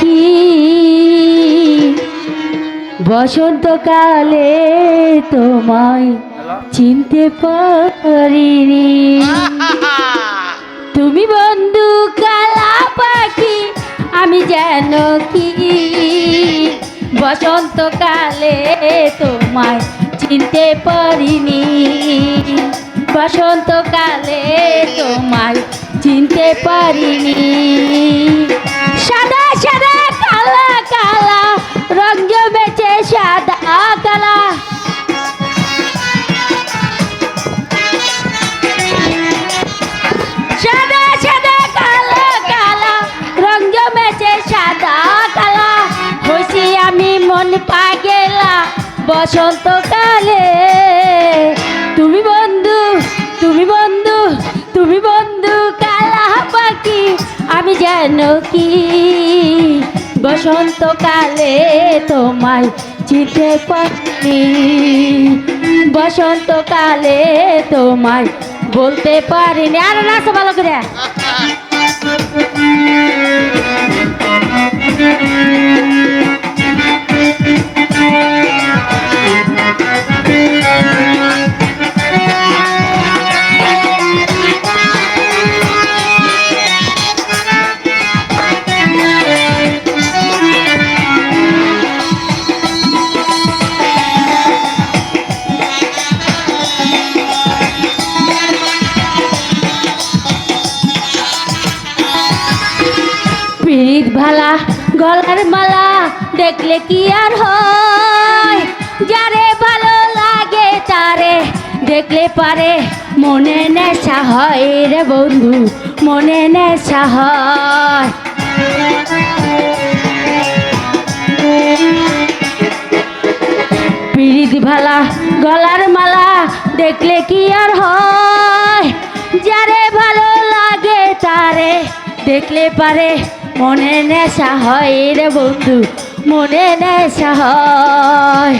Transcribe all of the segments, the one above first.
কি? বসন্তকালে তোমায় চিনতে পারিনি। তুমি বন্ধু কালা পাখি, আমি যেন কি? বসন্তকালে তোমায় চিনতে পারিনি। বসন্তকালে তোমায় চিনতে পারিনি। বসন্তকালে তুমি বন্ধু তুমি বন্ধু তুমি বন্ধু, কালা পাখি, আমি যেন কি? বসন্তকালে তোমায় চিনতে পারি বসন্তকালে তোমায় বলতে পারিনি। আর না ভালো করে। পিরিত ভালা, গলার মালা দেখলে কি আর হয়? যারে ভালো লাগে তারে দেখলে পারে। মনে নেশা হয় রে বন্ধু, মনে নেশা হয়। পিরিত ভালা, গলার মালা দেখলে কি আর হয়? যারে ভালো লাগে তারে দেখলে পারে। মনে নেশা হয় রে বন্ধু, মনে নেশা হয়।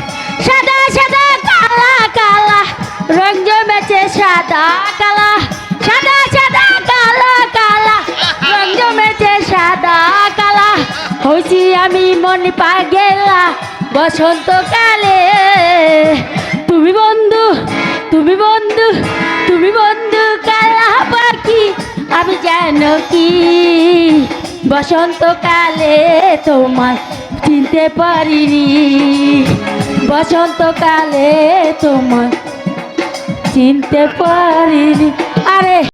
সাদা সাদা, কালা কালা রঙ জমেছে সাদা, কালা। সাদা সাদা, কালা কালা রঙ জমেছে সাদা, কালা। হয়েছি আমি মন পাগেলা বসন্তকালে তুমি বন্ধু তুমি বন্ধু তুমি বন্ধু, কালা পাখি, আমি যেন কি বসন্তকালে তোমায় চিনতে পারিনি। বসন্তকালে তোমায় চিনতে পারিনি। আরে